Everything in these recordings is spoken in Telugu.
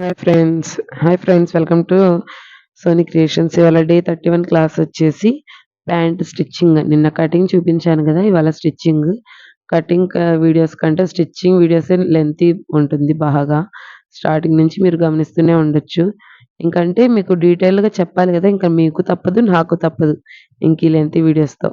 Hi friends hi friends welcome to Sony creations ఇవాళ డే థర్టీ వన్ క్లాస్ వచ్చేసి ప్యాంట్ స్టిచ్చింగ్ నిన్న కటింగ్ చూపించాను కదా ఇవాళ స్టిచ్చింగ్ కటింగ్ వీడియోస్ కంటే స్టిచ్చింగ్ వీడియోస్ లెంత్ ఉంటుంది బాగా. స్టార్టింగ్ నుంచి మీరు గమనిస్తూనే ఉండొచ్చు. ఇంకంటే మీకు డీటెయిల్గా చెప్పాలి కదా ఇంకా మీకు తప్పదు నాకు తప్పదు ఇంక ఈ లెంత్ వీడియోస్తో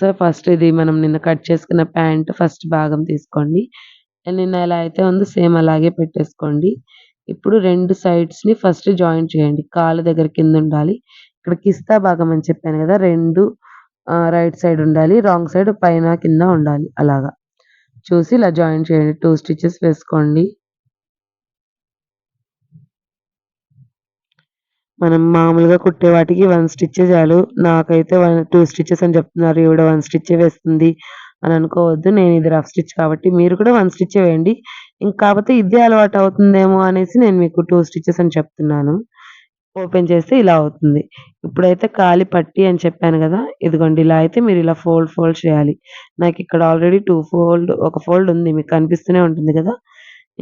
సో ఫస్ట్ ఇది మనం నిన్న కట్ చేసుకున్న ప్యాంట్ ఫస్ట్ భాగం తీసుకోండి. నిన్న ఎలా అయితే ఉందో సేమ్ అలాగే పెట్టేసుకోండి. ఇప్పుడు రెండు సైడ్స్ని ఫస్ట్ జాయింట్ చేయండి కాలు దగ్గర కింద ఉండాలి. ఇక్కడ కిస్తా భాగం అని చెప్పాను కదా రెండు రైట్ సైడ్ ఉండాలి రాంగ్ సైడ్ పైన కింద ఉండాలి అలాగా. చూసి ఇలా జాయింట్ చేయండి టూ స్టిచెస్ వేసుకోండి. మనం మామూలుగా కుట్టే వాటికి వన్ స్టిచ్ చాలు. నాకైతే వన్ టూ స్టిచెస్ అని చెప్తున్నారు ఈవిడ వన్ స్టిచ్ వేస్తుంది. అని అనుకోవద్దు నేను ఇది రఫ్ స్టిచ్ కాబట్టి మీరు కూడా వన్ స్టిచ్ వేయండి. ఇంక కాకపోతే ఇదే అలవాటు అవుతుందేమో అనేసి నేను మీకు టూ స్టిచెస్ అని చెప్తున్నాను. ఓపెన్ చేస్తే ఇలా అవుతుంది. ఇప్పుడైతే కాలి పట్టి అని చెప్పాను కదా ఇదిగోండి ఇలా అయితే మీరు ఇలా ఫోల్డ్ ఫోల్డ్ చేయాలి. నాకు ఇక్కడ ఆల్రెడీ టూ ఫోల్డ్ ఒక ఫోల్డ్ ఉంది మీకు కనిపిస్తూనే ఉంటుంది కదా.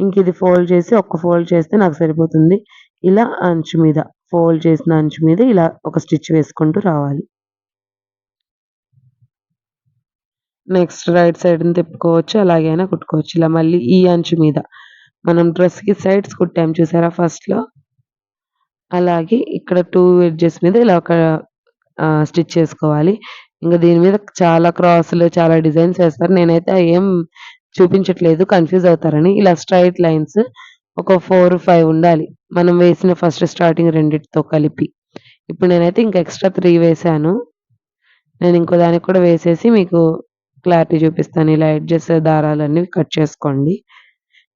ఇంక ఇది ఫోల్డ్ చేసి ఒక్క ఫోల్డ్ చేస్తే నాకు సరిపోతుంది. ఇలా అంచు మీద ఫోల్డ్ చేసిన అంచు మీద ఇలా ఒక స్టిచ్ వేసుకుంటూ రావాలి. నెక్స్ట్ రైట్ సైడ్ని తిప్పుకోవచ్చు అలాగైనా కుట్టుకోవచ్చు. ఇలా మళ్ళీ ఈ అంచు మీద. మనం డ్రెస్కి సైడ్స్ కుట్టాం చూసారా ఫస్ట్లో అలాగే ఇక్కడ టూ ఎడ్జెస్ మీద ఇలా ఒక స్టిచ్ చేసుకోవాలి. ఇంకా దీని మీద చాలా క్రాసులు చాలా డిజైన్స్ వేస్తారు. నేనైతే ఏం చూపించట్లేదు కన్ఫ్యూజ్ అవుతారని. ఇలా స్ట్రైట్ లైన్స్ ఒక ఫోర్ ఫైవ్ ఉండాలి. మనం వేసిన ఫస్ట్ స్టార్టింగ్ రెండిటితో కలిపి. ఇప్పుడు నేనైతే ఇంకా ఎక్స్ట్రా త్రీ వేసాను నేను ఇంకో దానికి కూడా వేసేసి మీకు క్లారిటీ చూపిస్తాను. ఇలా ఎడ్జెస్ దారాలన్నీ కట్ చేసుకోండి.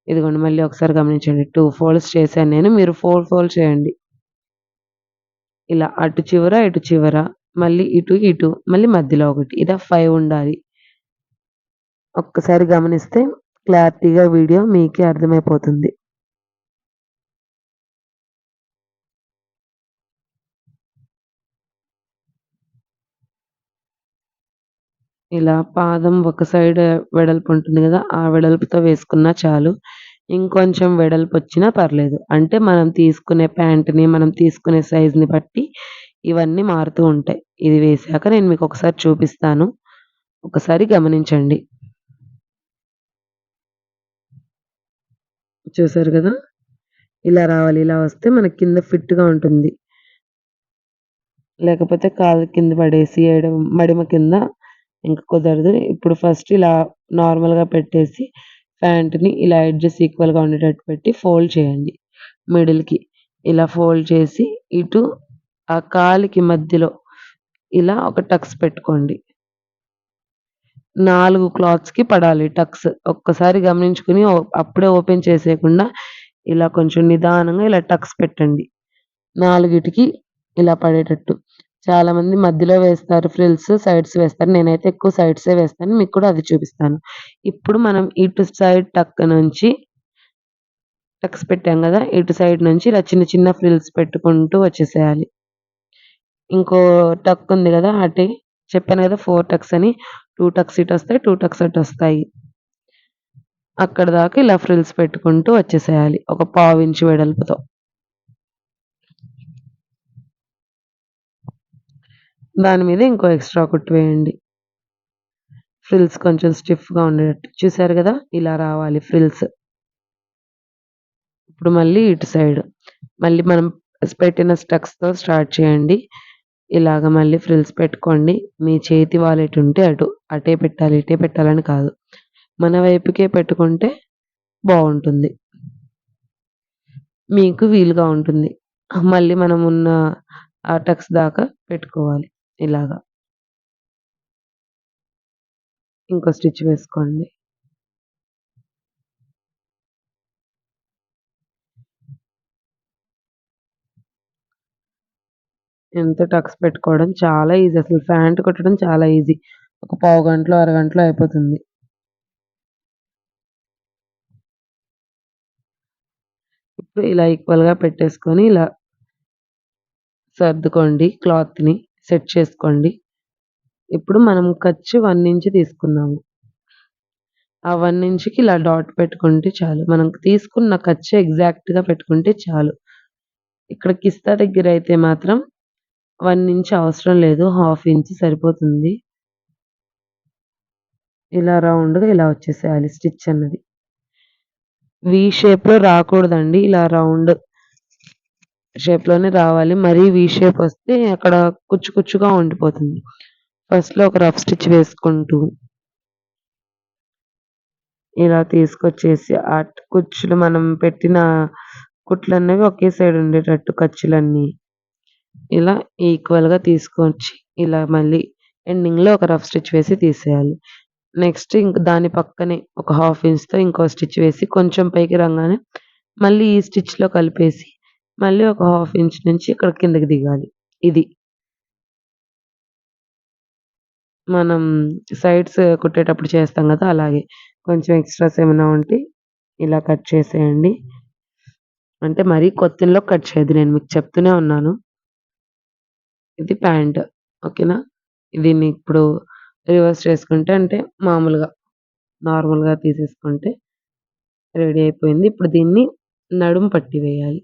ఇదిగోండి మళ్ళీ ఒకసారి గమనించండి. టూ ఫోల్డ్స్ చేశాను నేను. మీరు ఫోర్ ఫోల్డ్ చేయండి. ఇలా అటు చివర ఇటు చివర మళ్ళీ ఇటు ఇటు మళ్ళీ మధ్యలో ఒకటి. ఇలా ఫైవ్ ఉండాలి. ఒక్కసారి గమనిస్తే క్లారిటీగా వీడియో మీకే అర్థమైపోతుంది. ఇలా పాదం ఒక సైడ్ వెడల్పు ఉంటుంది కదా ఆ వెడల్పుతో వేసుకున్నా చాలు. ఇంకొంచెం వెడల్పు వచ్చినా పర్లేదు. అంటే మనం తీసుకునే ప్యాంట్ని మనం తీసుకునే సైజుని బట్టి ఇవన్నీ మారుతూ ఉంటాయి. ఇది వేసాక నేను మీకు ఒకసారి చూపిస్తాను. ఒకసారి గమనించండి. చూసారు కదా? ఇలా రావాలి ఇలా వస్తే మనకి కింద ఫిట్గా ఉంటుంది. లేకపోతే కాలు కింద పడేసి మడిమ కింద ఇంక కుదరదు. ఇప్పుడు ఫస్ట్ ఇలా నార్మల్గా పెట్టేసి ప్యాంట్ని ఇలా ఎడ్జెస్ ఈక్వల్గా ఉండేటట్టు పెట్టి ఫోల్డ్ చేయండి. మిడిల్కి ఇలా ఫోల్డ్ చేసి ఇటు ఆ కాలికి మధ్యలో ఇలా ఒక టక్స్ పెట్టుకోండి. నాలుగు క్లాత్స్కి పడాలి టక్స్ ఒక్కసారి గమనించుకుని అప్పుడే ఓపెన్ చేసేయకుండా ఇలా కొంచెం నిదానంగా ఇలా టక్స్ పెట్టండి. నాలుగిటికి ఇలా పడేటట్టు. చాలా మంది మధ్యలో వేస్తారు ఫ్రిల్స్ సైడ్స్ వేస్తారు. నేనైతే ఎక్కువ సైడ్సే వేస్తాను. మీకు కూడా అది చూపిస్తాను. ఇప్పుడు మనం ఇటు సైడ్ టక్ నుంచి టక్స్ పెట్టాం కదా ఇటు సైడ్ నుంచి ఇలా చిన్న చిన్న ఫ్రిల్స్ పెట్టుకుంటూ వచ్చేసేయాలి. ఇంకో టక్ ఉంది కదా అటు చెప్పాను కదా ఫోర్ టక్స్ అని. టూ టక్స్ ఇటు వస్తాయి టూ టక్స్ అటు వస్తాయి. అక్కడ దాకా ఇలా ఫ్రిల్స్ పెట్టుకుంటూ వచ్చేసేయాలి ఒక పావు ఇంచు వెడల్పుతో. దాని మీద ఇంకో ఎక్స్ట్రా కుట్టు వేయండి. ఫ్రిల్స్ కొంచెం స్టిఫ్గా ఉండేటట్టు. చూసారు కదా? ఇలా రావాలి ఫ్రిల్స్ ఇప్పుడు మళ్ళీ ఇటు సైడ్ మళ్ళీ మనం పెట్టిన స్టక్స్తో స్టార్ట్ చేయండి. ఇలాగ మళ్ళీ ఫ్రిల్స్ పెట్టుకోండి. మీ చేతి వాలెట్ ఉంటే అటు అటే పెట్టాలి ఇటే పెట్టాలని కాదు. మన వైపుకే పెట్టుకుంటే బాగుంటుంది. మీకు వీలుగా ఉంటుంది. మళ్ళీ మనం ఉన్న ఆ టక్స్ దాకా పెట్టుకోవాలి. ఇలాగా. ఇంకో స్టిచ్ వేసుకోండి. ఎంత టక్స్ పెట్టుకోవడం చాలా ఈజీ. అసలు ఫ్యాంట్ కుట్టడం చాలా ఈజీ. ఒక పావు గంటలో అరగంటలో అయిపోతుంది. ఇప్పుడు ఇలా ఈక్వల్గా పెట్టేసుకొని ఇలా సర్దుకోండి క్లాత్ని. సెట్ చేసుకోండి ఇప్పుడు మనం ఖర్చు వన్ ఇంచ్ తీసుకున్నాము ఆ వన్ ఇంచ్‌కి ఇలా డాట్ పెట్టుకుంటే చాలు. మనం తీసుకున్న ఖర్చు ఎగ్జాక్ట్‌గా పెట్టుకుంటే చాలు. ఇక్కడ కిస్తా దగ్గర అయితే మాత్రం వన్ ఇంచ్ అవసరం లేదు. హాఫ్ ఇంచ్ సరిపోతుంది. ఇలా రౌండ్‌గా ఇలా వచ్చేసేయాలి స్టిచ్ అన్నది. వి షేప్‌లో రాకూడదండి. ఇలా రౌండ్ షేప్‌లోనే రావాలి. మరీ వీ షేప్ వస్తే అక్కడ కుచ్చు కుచ్చుగా ఉండిపోతుంది. ఫస్ట్‌లో ఒక రఫ్ స్టిచ్ వేసుకుంటూ ఇలా తీసుకొచ్చేసి ఆ కుచ్చులు మనం పెట్టిన కుట్లన్నవి ఒకే సైడ్ ఉండేటట్టు ఖర్చులన్నీ. ఇలా ఈక్వల్‌గా తీసుకొచ్చి ఇలా మళ్ళీ ఎండింగ్‌లో ఒక రఫ్ స్టిచ్ వేసి తీసేయాలి. నెక్స్ట్ ఇంక దాని పక్కనే ఒక హాఫ్ ఇంచ్‌తో ఇంకో స్టిచ్ వేసి కొంచెం పైకి రాగానే మళ్ళీ ఈ స్టిచ్‌లో కలిపేసి మళ్ళీ ఒక హాఫ్ ఇంచ్ నుంచి ఇక్కడ కిందకి దిగాలి. ఇది. మనం సైడ్స్ కుట్టేటప్పుడు చేస్తాం కదా అలాగే. కొంచెం ఎక్స్‌ట్రాస్ ఏమైనా ఉంటే ఇలా కట్ చేసేయండి. అంటే మరీ కొత్తలో కట్ చేయదు నేను మీకు చెప్తూనే ఉన్నాను. ఇది ప్యాంట్. ఓకేనా? దీన్ని ఇప్పుడు రివర్స్ చేసుకుంటే అంటే మామూలుగా నార్మల్‌గా తీసేసుకుంటే రెడీ అయిపోయింది. ఇప్పుడు దీన్ని నడుము పట్టి వేయాలి.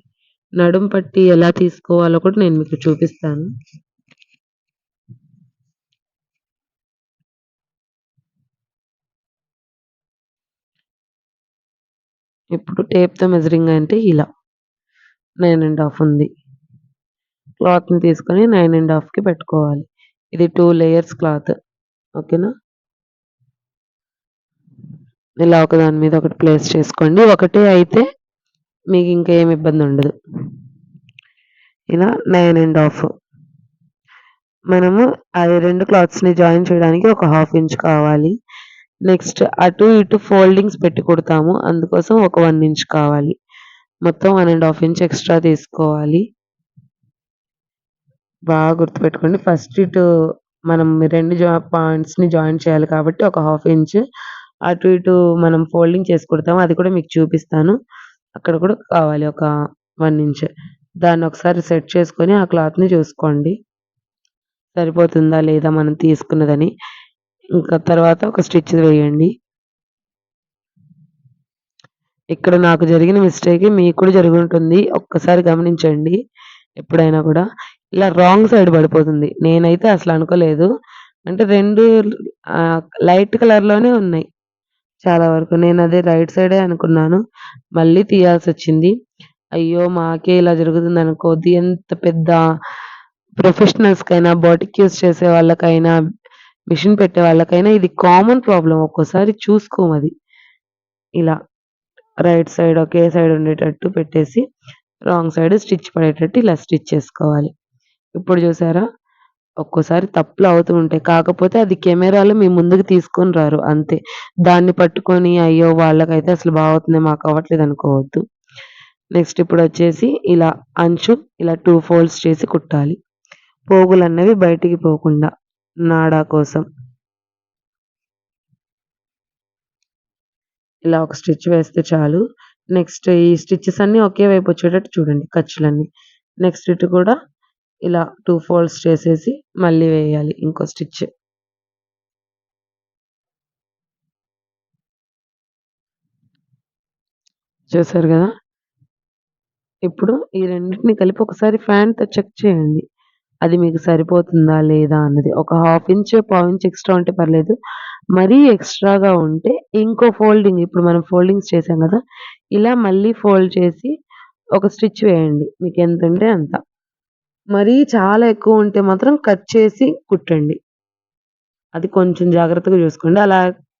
నడుం పట్టి ఎలా తీసుకోవాలో కూడా నేను మీకు చూపిస్తాను. ఇప్పుడు టేప్‌తో మెజరింగ్ అంటే ఇలా. నైన్ అండ్ హాఫ్ ఉంది. క్లాత్‌ని తీసుకొని నైన్ అండ్ హాఫ్కి పెట్టుకోవాలి. ఇది టూ లేయర్స్ క్లాత్. ఓకేనా? ఇలా ఒకదాని మీద ఒకటి ప్లేస్ చేసుకోండి. ఒకటే అయితే మీకు ఇంకా ఏమి ఇబ్బంది ఉండదు ఇలా నైన్ అండ్ హాఫ్ మనము అది రెండు క్లాత్స్‌ని జాయిన్ చేయడానికి ఒక హాఫ్ ఇంచ్ కావాలి. నెక్స్ట్ అటు ఇటు ఫోల్డింగ్స్ పెట్టి కుడతాము. అందుకోసం ఒక వన్ ఇంచ్ కావాలి. మొత్తం one and half inch extra తీసుకోవాలి. బాగా గుర్తుపెట్టుకోండి. ఫస్ట్ ఇటు మనం రెండు జా పాయింట్స్‌ని జాయిన్ చేయాలి కాబట్టి ఒక హాఫ్ ఇంచ్ అటు ఇటు మనం ఫోల్డింగ్ చేసి కుడతాము. అది కూడా మీకు చూపిస్తాను. అక్కడ కూడా కావాలి ఒక వన్ ఇంచ్. దాన్ని ఒకసారి సెట్ చేసుకొని ఆ క్లాత్‌ని చూసుకోండి. సరిపోతుందా లేదా మనం తీసుకున్నదని. ఇంకా తర్వాత ఒక స్టిచ్ వేయండి. ఇక్కడ నాకు జరిగిన మిస్టేక్ మీకు కూడా జరిగుంటుంది. ఒక్కసారి గమనించండి. ఎప్పుడైనా కూడా ఇలా రాంగ్ సైడ్ పడిపోతుంది. నేనైతే అసలు అనుకోలేదు. అంటే రెండు లైట్ కలర్‌లోనే ఉన్నాయి. చాలా వరకు. నేను అదే రైట్ సైడే అనుకున్నాను. మళ్ళీ తీయాల్సి వచ్చింది అయ్యో! మాకే ఇలా జరుగుతుందనుకోవద్దు. ఎంత పెద్ద ప్రొఫెషనల్స్‌కైనా, బాటిక్యూస్ చేసే వాళ్ళకైనా, మిషన్ పెట్టే వాళ్ళకైనా ఇది కామన్ ప్రాబ్లమ్. ఒక్కోసారి చూసుకోమది. ఇలా రైట్ సైడ్ ఒకే సైడ్ ఉండేటట్టు పెట్టేసి రాంగ్ సైడ్ స్టిచ్ పడేటట్టు ఇలా స్టిచ్ చేసుకోవాలి. ఇప్పుడు చూసారా? ఒక్కోసారి తప్పులు అవుతూ ఉంటాయి. కాకపోతే అది కెమెరాలో మీ ముందుకు తీసుకొని రారు అంతే. దాన్ని పట్టుకొని అయ్యో! వాళ్ళకైతే అసలు బాగుతుందో మాకు అవ్వట్లేదు అనుకోవద్దు. నెక్స్ట్ ఇప్పుడు వచ్చేసి ఇలా అంచు ఇలా టూ ఫోల్డ్స్ చేసి కుట్టాలి. పోగులు అన్నవి బయటికి పోకుండా నాడా కోసం. ఇలా ఒక స్టిచ్ వేస్తే చాలు. నెక్స్ట్ ఈ స్టిచ్చెస్ అన్నీ ఒకే వైపు వచ్చేటట్టు చూడండి ఖర్చులన్నీ. నెక్స్ట్ ఇటు కూడా ఇలా టూ ఫోల్డ్స్ చేసేసి మళ్ళీ వేయాలి ఇంకో స్టిచ్. చూసారు కదా ఇప్పుడు ఈ రెండింటిని కలిపి ఒకసారి ఫ్యాన్‌తో చెక్ చేయండి. అది మీకు సరిపోతుందా లేదా అన్నది. ఒక హాఫ్ ఇంచ్, పావు ఇంచ్ ఎక్స్‌ట్రా ఉంటే పర్లేదు. మరీ ఎక్స్‌ట్రాగా ఉంటే ఇంకో ఫోల్డింగ్ ఇప్పుడు మనం ఫోల్డింగ్స్ చేసాం కదా ఇలా మళ్ళీ ఫోల్డ్ చేసి ఒక స్టిచ్ వేయండి. మీకు ఎంత ఉంటే అంత. మరీ చాలా ఎక్కువ ఉంటే మాత్రం కట్ చేసి కుట్టండి. అది కొంచెం జాగ్రత్తగా చూసుకోండి. అలా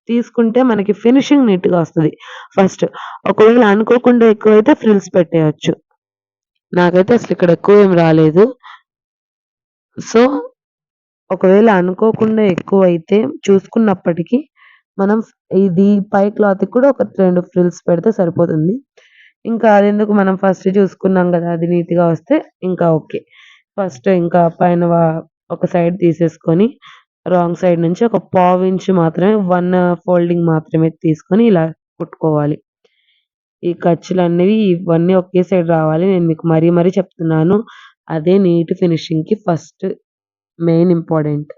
తీసుకుంటే మనకి ఫినిషింగ్ నీట్‌గా వస్తుంది ఫస్ట్ ఒకవేళ అనుకోకుండా ఎక్కువైతే ఫ్రిల్స్ పెట్టేయొచ్చు. నాకైతే అసలు ఇక్కడ ఎక్కువ ఏం రాలేదు. సో, ఒకవేళ అనుకోకుండా ఎక్కువైతే చూసుకున్నప్పటికీ మనం ఇది పై క్లాత్ కూడా ఒక రెండు ఫ్రిల్స్ పెడితే సరిపోతుంది. ఇంకా అదెందుకు మనం ఫస్ట్ చూసుకున్నాం కదా అది నీట్‌గా వస్తే ఇంకా ఓకే. ఫస్ట్ ఇంకా పైన ఒక సైడ్ తీసేసుకొని రాంగ్ సైడ్ నుంచి ఒక పావు ఇంచ్ మాత్రమే వన్ ఫోల్డింగ్ మాత్రమే తీసుకొని ఇలా కుట్టుకోవాలి. ఈ ఖర్చులనేవి ఇవన్నీ ఒకే సైడ్ రావాలి. నేను మీకు మరీ మరీ చెప్తున్నాను. అదే నీట్ ఫినిషింగ్‌కి ఫస్ట్ మెయిన్ ఇంపార్టెంట్.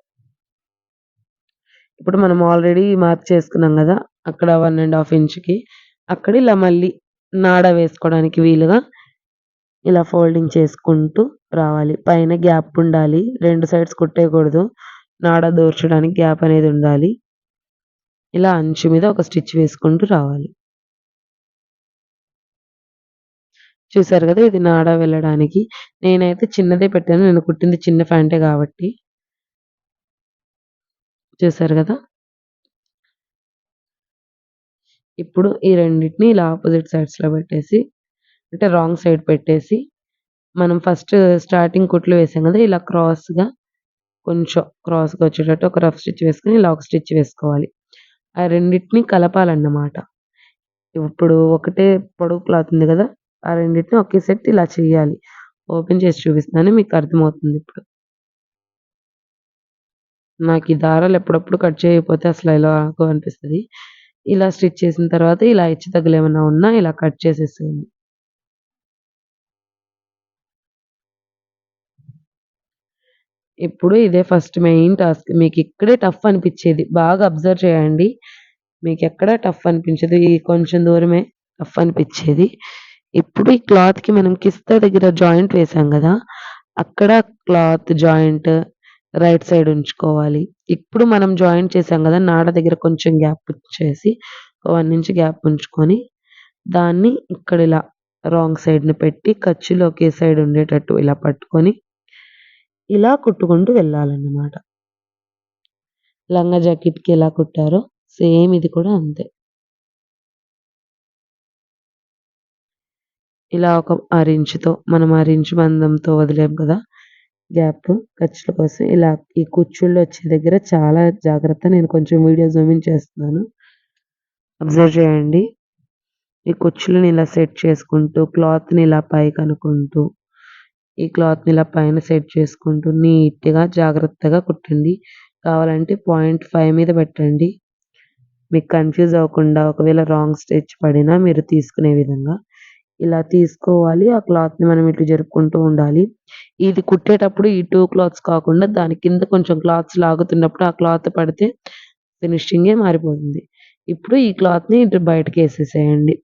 ఇప్పుడు మనం ఆల్రెడీ మార్క్ చేసుకున్నాం కదా అక్కడ వన్ అండ్ హాఫ్ ఇంచ్‌కి. అక్కడ ఇలా మళ్ళీ నాడ వేసుకోవడానికి వీలుగా ఇలా ఫోల్డింగ్ చేసుకుంటూ రావాలి. పైన గ్యాప్ ఉండాలి. రెండు సైడ్స్ కుట్టేయకూడదు. నాడ దోర్చడానికి గ్యాప్ అనేది ఉండాలి. ఇలా అంచు మీద ఒక స్టిచ్ వేసుకుంటూ రావాలి. చూసారు కదా ఇది నాడ వెళ్ళడానికి. నేనైతే చిన్నదే పెట్టాను. నేను కుట్టింది చిన్న ప్యాంటే కాబట్టి చూసారు కదా ఇప్పుడు ఈ రెండిటిని ఇలా ఆపోజిట్ సైడ్స్‌లో పెట్టేసి అంటే రాంగ్ సైడ్ పెట్టేసి మనం ఫస్ట్ స్టార్టింగ్ కుట్లు వేసాం కదా ఇలా క్రాస్‌గా కొంచెం క్రాస్‌గా వచ్చేటట్టు ఒక రఫ్ స్టిచ్ వేసుకొని ఇలా ఒక స్టిచ్ వేసుకోవాలి. ఆ రెండిటిని కలపాలన్నమాట. ఇప్పుడు ఒకటే పొడవు క్లాత్ ఉంది కదా ఆ రెండిటిని ఒకే సెట్ ఇలా చేయాలి. ఓపెన్ చేసి చూపిస్తున్నాను. మీకు అర్థమవుతుంది ఇప్పుడు. నాకు ఈ దారాలు ఎప్పుడప్పుడు కట్ చేయకపోతే అసలు ఇలా అనిపిస్తుంది ఇలా స్టిచ్ చేసిన తర్వాత ఇలా హెచ్చు తగ్గులు ఏమైనా ఉన్నా ఇలా కట్ చేసేసేయండి. ఇప్పుడు ఇదే ఫస్ట్ మెయిన్ టాస్క్. మీకు ఇక్కడే టఫ్ అనిపించేది బాగా అబ్జర్వ్ చేయండి. మీకు ఎక్కడ టఫ్ అనిపించదు. ఈ కొంచెం దూరమే టఫ్ అనిపించేది ఇప్పుడు ఈ క్లాత్‌కి మనం కిస్తా దగ్గర జాయింట్ వేసాం కదా అక్కడ క్లాత్ జాయింట్ రైట్ సైడ్ ఉంచుకోవాలి. ఇప్పుడు మనం జాయింట్ చేసాం కదా నాడ దగ్గర కొంచెం గ్యాప్ ఇచ్చేసి 1 ఇంచ్ గ్యాప్ ఉంచుకొని దాన్ని ఇక్కడ ఇలా రాంగ్ సైడ్‌ని పెట్టి ఖర్చులు ఒకే సైడ్ ఉండేటట్టు ఇలా పట్టుకొని ఇలా కుట్టుకుంటూ వెళ్ళాలన్నమాట. లంగా జాకెట్‌కి ఎలా కుట్టారో సేమ్ ఇది కూడా అంతే. ఇలా ఒక అరించుతో మనం అరించు మందంతో వదిలేం కదా! గ్యాప్ ఖర్చుల కోసం ఇలా ఈ కుచ్చుళ్ళు వచ్చే దగ్గర చాలా జాగ్రత్త. నేను కొంచెం వీడియో జూమింగ్ చేస్తున్నాను. అబ్జర్వ్ చేయండి. ఈ కుచ్చులను ఇలా సెట్ చేసుకుంటూ క్లాత్‌ని ఇలా పైకనుకుంటూ ఈ క్లాత్‌ని ఇలా పైన సెట్ చేసుకుంటూ నీట్‌గా జాగ్రత్తగా కుట్టండి. కావాలంటే 0.5 మీద పెట్టండి. మీకు కన్‌ఫ్యూజ్ అవ్వకుండా ఒకవేళ రాంగ్ స్టిచ్ పడినా మీరు తీసుకునే విధంగా ఇలా తీసుకోవాలి. ఆ క్లాత్‌ని మనం ఇటు జరుపుకుంటూ ఉండాలి. ఇది కుట్టేటప్పుడు ఈ టూ క్లాత్స్ కాకుండా దాని కింద కొంచెం క్లాత్స్ లాగుతున్నప్పుడు ఆ క్లాత్ పడితే ఫినిషింగే మారిపోతుంది. ఇప్పుడు ఈ క్లాత్‌ని ఇటు బయటకేసేసేయండి.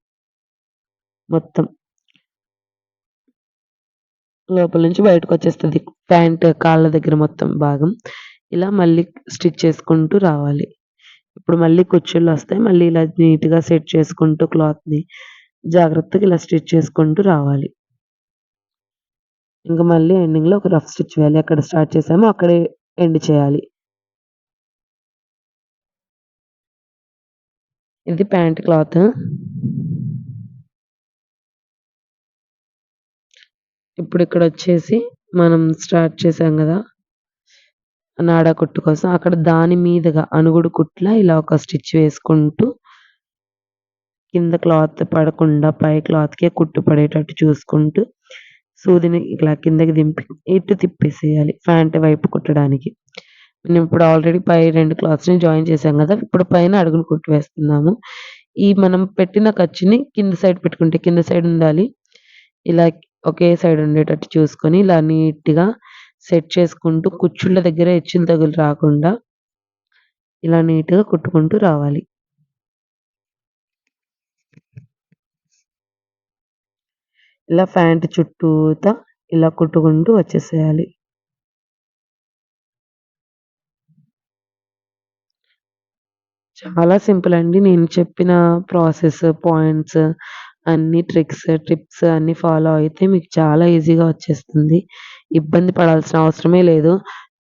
మొత్తం. లోపల నుంచి బయటకు వచ్చేస్తుంది ప్యాంట్ కాళ్ళ దగ్గర మొత్తం భాగం. ఇలా మళ్ళీ స్టిచ్ చేసుకుంటూ రావాలి. ఇప్పుడు మళ్ళీ కుచ్చుళ్ళొస్తాయి. మళ్ళీ ఇలా నీట్‌గా సెట్ చేసుకుంటూ క్లాత్‌ని జాగ్రత్తగా ఇలా స్టిచ్ చేసుకుంటూ రావాలి. ఇంకా మళ్ళీ ఎండింగ్‌లో ఒక రఫ్ స్టిచ్ వేయాలి. ఎక్కడ స్టార్ట్ చేసామో అక్కడే ఎండ్ చేయాలి. ఇది ప్యాంట్ క్లాత్. ఇప్పుడు ఇక్కడ వచ్చేసి మనం స్టార్ట్ చేసాం కదా నాడా కుట్టు కోసం అక్కడ దాని మీదగా అనుగుడు కుట్ల ఇలా ఒక స్టిచ్ వేసుకుంటూ కింద క్లాత్ పడకుండా పై క్లాత్‌కే కుట్టు పడేటట్టు చూసుకుంటూ సూదిని ఇలా కిందకి దింపి ఇటు తిప్పేసేయాలి ఫ్యాంట్ వైపు కుట్టడానికి. మనం ఇప్పుడు ఆల్రెడీ పై రెండు క్లాత్స్‌ని జాయిన్ చేసాం కదా ఇప్పుడు పైన అడుగులు కుట్టు వేస్తున్నాము. ఈ మనం పెట్టిన ఖర్చుని కింద సైడ్ పెట్టుకుంటే కింద సైడ్ ఉండాలి. ఇలా ఒకే సైడ్ ఉండేటట్టు చూసుకొని ఇలా నీట్‌గా సెట్ చేసుకుంటూ కుచ్చుళ్ళ దగ్గర హెచ్చులు తగులు రాకుండా ఇలా నీట్‌గా కుట్టుకుంటూ రావాలి. ఇలా ప్యాంట్ చుట్టూతా ఇలా కుట్టుకుంటూ వచ్చేసేయాలి. చాలా సింపుల్ అండి. నేను చెప్పిన ప్రాసెస్, పాయింట్స్ అన్ని ట్రిక్స్, టిప్స్ అన్ని ఫాలో అయితే మీకు చాలా ఈజీగా వచ్చేస్తుంది. ఇబ్బంది పడాల్సిన అవసరమే లేదు.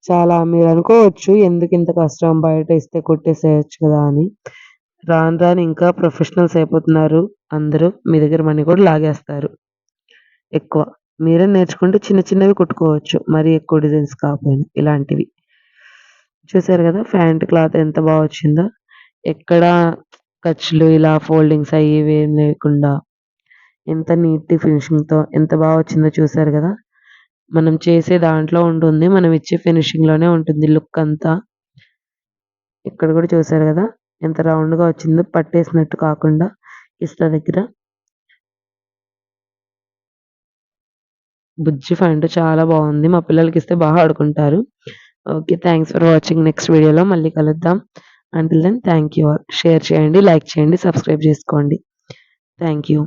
చాలా మీరు అనుకోవచ్చు ఎందుకు ఇంత కష్టం బయట ఇస్తే కొట్టేసేయచ్చు కదా! అని. రాను రాను ఇంకా ప్రొఫెషనల్స్ అయిపోతున్నారు అందరూ. మీ దగ్గర మనీ కూడా లాగేస్తారు. ఎక్కువ. మీరే నేర్చుకుంటే చిన్న చిన్నవి కుట్టుకోవచ్చు. మరీ ఎక్కువ డిజైన్స్ కాకపోయినా ఇలాంటివి. చూసారు గదా! ప్యాంట్ క్లాత్ ఎంత బా వచ్చిందో. ఎక్కడ ఖర్చులు ఇలా ఫోల్డింగ్స్ అయ్యేవి ఇవి ఏం లేకుండా ఎంత నీట్ ఫినిషింగ్‌తో ఎంత బా వచ్చిందో చూసారు గదా! మనం చేసే దాంట్లో ఉంటుంది. మనం ఇచ్చే ఫినిషింగ్‌లోనే ఉంటుంది లుక్ అంతా. ఇక్కడ కూడా చూసారు గదా! ఎంత రౌండ్‌గా వచ్చిందో పట్టేసినట్టు కాకుండా ఇస్తా దగ్గర. బుజ్జి ఫండ్ చాలా బాగుంది మా పిల్లలకి ఇస్తే బాగా ఆడుకుంటారు. Okay. Thanks for watching. Next వీడియోలో మళ్ళీ కలుద్దాం. Until then thank you share చేయండి లైక్ చేయండి సబ్స్క్రైబ్ చేసుకోండి థ్యాంక్ యూ